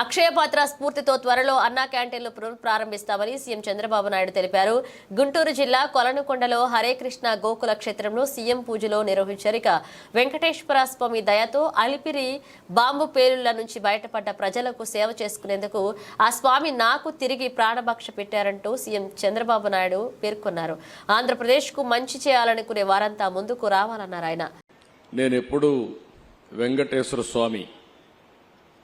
అక్షయ పాత్ర స్ఫూర్తితో త్వరలో అన్నా క్యాంటీన్లు ప్రారంభిస్తామని సీఎం చంద్రబాబు నాయుడు తెలిపారు. గుంటూరు జిల్లా కొలనుకొండలో హరే కృష్ణ గోకుల క్షేత్రంలో సీఎం పూజలో నిర్వహించారు. ఇక వెంకటేశ్వర స్వామి దయతో అలిపిరి బాంబు పేలుళ్ళ నుంచి బయటపడ్డ ప్రజలకు సేవ చేసుకునేందుకు ఆ స్వామి నాకు తిరిగి ప్రాణభక్ష పెట్టారంటూ సీఎం చంద్రబాబు నాయుడు పేర్కొన్నారు. ఆంధ్రప్రదేశ్కు మంచి చేయాలనుకునే వారంతా ముందుకు రావాలన్నారు ఆయన. నేను ఎప్పుడు వెంకటేశ్వర స్వామి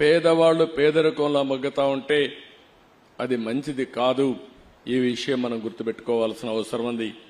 పేదవాళ్ళు పేదరికంలో మగ్గుతా ఉంటే అది మంచిది కాదు. ఈ విషయం మనం గుర్తుపెట్టుకోవాల్సిన అవసరం ఉంది.